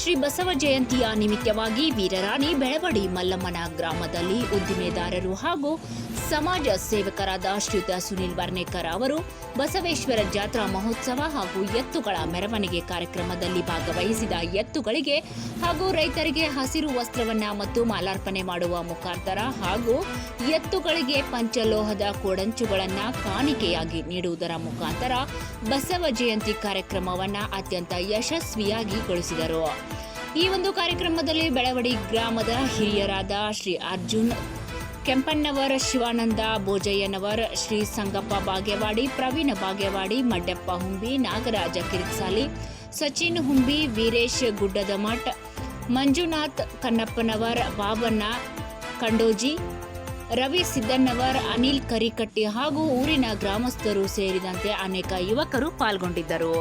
ಶ್ರೀ ಬಸವ ಜಯಂತಿಯ ನಿಮಿತ್ತವಾಗಿ ವೀರರಾಣಿ ಬೆಳವಡಿ ಮಲ್ಲಮ್ಮನ ಗ್ರಾಮದಲ್ಲಿ ಉದ್ದಿಮೆದಾರರು ಹಾಗೂ ಸಮಾಜ ಸೇವಕರಾದ ಶ್ರೀಯುತ ಸುನಿಲ್ ವರ್ಣೇಕರ್ ಅವರು ಬಸವೇಶ್ವರ ಜಾತ್ರಾ ಮಹೋತ್ಸವ ಹಾಗೂ ಎತ್ತುಗಳ ಮೆರವಣಿಗೆ ಕಾರ್ಯಕ್ರಮದಲ್ಲಿ ಭಾಗವಹಿಸಿದ ಎತ್ತುಗಳಿಗೆ ಹಾಗೂ ರೈತರಿಗೆ ಹಸಿರು ವಸ್ತ್ರವನ್ನ ಮತ್ತು ಮಾಲಾರ್ಪಣೆ ಮಾಡುವ ಮುಖಾಂತರ ಹಾಗೂ ಎತ್ತುಗಳಿಗೆ ಪಂಚಲೋಹದ ಕೋಡಂಚುಗಳನ್ನ ಕಾಣಿಕೆಯಾಗಿ ನೀಡುವುದರ ಮುಖಾಂತರ ಬಸವ ಜಯಂತಿ ಕಾರ್ಯಕ್ರಮವನ್ನ ಅತ್ಯಂತ ಯಶಸ್ವಿಯಾಗಿ ಗೊಳಿಸಿದರು. ಈ ಒಂದು ಕಾರ್ಯಕ್ರಮದಲ್ಲಿ ಬೆಳವಡಿ ಗ್ರಾಮದ ಹಿರಿಯರಾದ ಶ್ರೀ ಅರ್ಜುನ್ ಕೆಂಪಣ್ಣವರ್, ಶಿವಾನಂದ ಬೋಜಯ್ಯನವರ್ ಶ್ರೀ ಸಂಗಪ್ಪ ಬಾಗೇವಾಡಿ, ಪ್ರವೀಣ ಬಾಗೇವಾಡಿ, ಮಡ್ಡಪ್ಪ ಹುಂಬಿ, ನಾಗರಾಜ ಕಿರಿಕ್ಸಾಲಿ, ಸಚಿನ್ ಹುಂಬಿ, ವೀರೇಶ್ ಗುಡ್ಡದಮಠ್, ಮಂಜುನಾಥ್ ಕನ್ನಪ್ಪನವರ್ ಬಾಬಣ್ಣ ಕಂಡೋಜಿ, ರವಿ ಸಿದ್ದಣ್ಣವರ್, ಅನಿಲ್ ಕರಿಕಟ್ಟಿ ಹಾಗೂ ಊರಿನ ಗ್ರಾಮಸ್ಥರು ಸೇರಿದಂತೆ ಅನೇಕ ಯುವಕರು ಪಾಲ್ಗೊಂಡಿದ್ದರು.